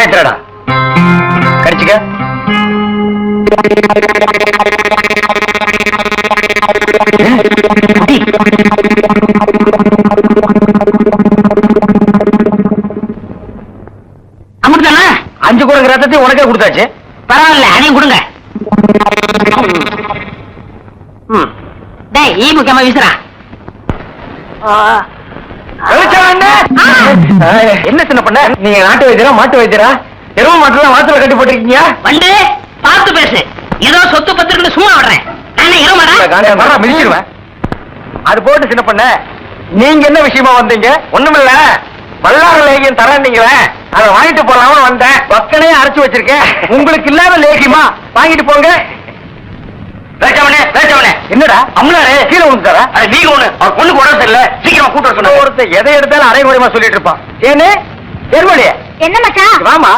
வாயத்திரடா கடிச்சுக்க. அமிர்தானா அஞ்சு குடங்கு ரத்தத்தையும் உனக்கே கொடுத்தாச்சு. பரவாயில்ல அதையும் கொடுங்க. ஈ முக்கியமா வீசுறா வெளிச்சம் என்ன? என்ன சின்ன பண்ண? நீங்க நாட்டு வைத்தியரா மாட்டு வைத்தியரா? எரும மாட்டுல மாத்துல கட்டி போட்டிருக்கீங்க? வந்து பார்த்து பேசு. ஏதோ சொத்து பத்திரன்னு சும்மா விடுறேன். நானே இருமாடா மிதிச்சிருவேன். அது போட்டு சின்ன பண்ண நீங்க என்ன விஷயமா வந்தீங்க? ஒண்ணுமில்ல. வல்லார லேகியம் தரேன்னீங்களே. அதை வாங்கிட்டு போலாம்னு வந்தேன். பக்கனே அரைச்சு வச்சிருக்கேன். உங்களுக்கு இல்லாத லேகியமா? வாங்கிட்டு போங்க. என்னடா? அம்மனாரே கீழே விழுந்துட்டாரா? அது நீங்க ஒண்ணு அவர் பொண்ணுக்கு உடம்பு சரியில்லை. சீக்கிரமா கூட்டு ஒருத்தர் எதை எடுத்தாலும் அரைகுறையமா சொல்லிட்டு இருப்பான். ஏன்னு என்ன மச்சான்? வாமா.